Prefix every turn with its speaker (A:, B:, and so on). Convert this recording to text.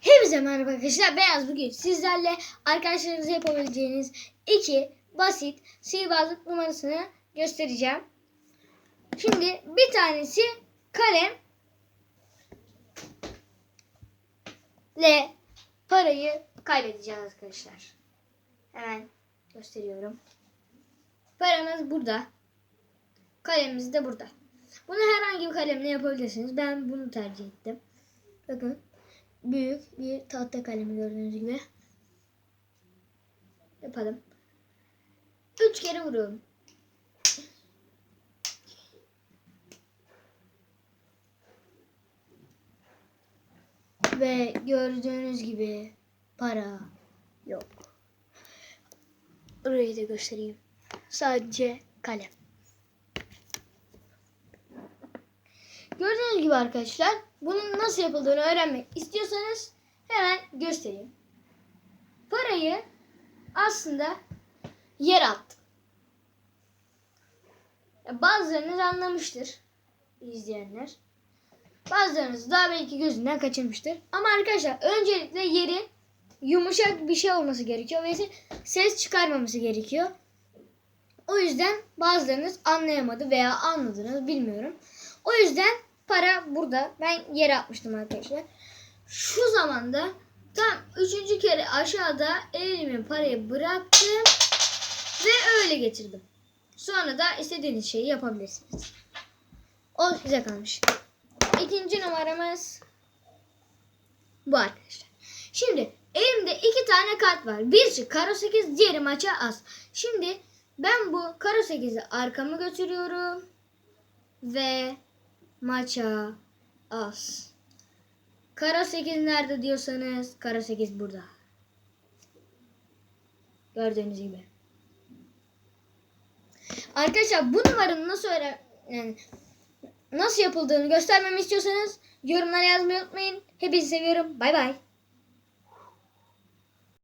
A: Hepinize merhaba arkadaşlar. Beyaz bugün sizlerle arkadaşlarınıza yapabileceğiniz iki basit sihirbazlık numarasını göstereceğim. Şimdi bir tanesi kalem ile parayı kaybedeceğiz arkadaşlar. Hemen gösteriyorum. Paranız burada. Kalemimiz de burada. Bunu herhangi bir kalemle yapabilirsiniz. Ben bunu tercih ettim. Bakın büyük bir tahta kalemi gördüğünüz gibi. Yapalım. Üç kere vuruyorum. Ve gördüğünüz gibi para yok. Burayı da göstereyim. Sadece kalem. Gördüğünüz gibi arkadaşlar bunun nasıl yapıldığını öğrenmek istiyorsanız hemen göstereyim. Parayı aslında yer attım. Bazılarınız anlamıştır izleyenler. Bazılarınız daha belki gözünden kaçırmıştır. Ama arkadaşlar öncelikle yeri yumuşak bir şey olması gerekiyor ve ses çıkarmaması gerekiyor. O yüzden bazılarınız anlayamadı veya anladınız bilmiyorum. O yüzden para burada. Ben yere atmıştım arkadaşlar. Şu zamanda tam üçüncü kere aşağıda elime parayı bıraktım ve öyle getirdim. Sonra da istediğiniz şeyi yapabilirsiniz. O size kalmış. İkinci numaramız bu arkadaşlar. Şimdi elimde iki tane kart var. Birisi karo 8, diğeri maça az. Şimdi ben bu karo 8'i arkama götürüyorum. Ve maça az. Karo 8 nerede diyorsanız karo 8 burada. Gördüğünüz gibi. Arkadaşlar bu numaranın nasıl öğren yani nasıl yapıldığını göstermemi istiyorsanız yorumlara yazmayı unutmayın. Hepinizi seviyorum. Bay bay.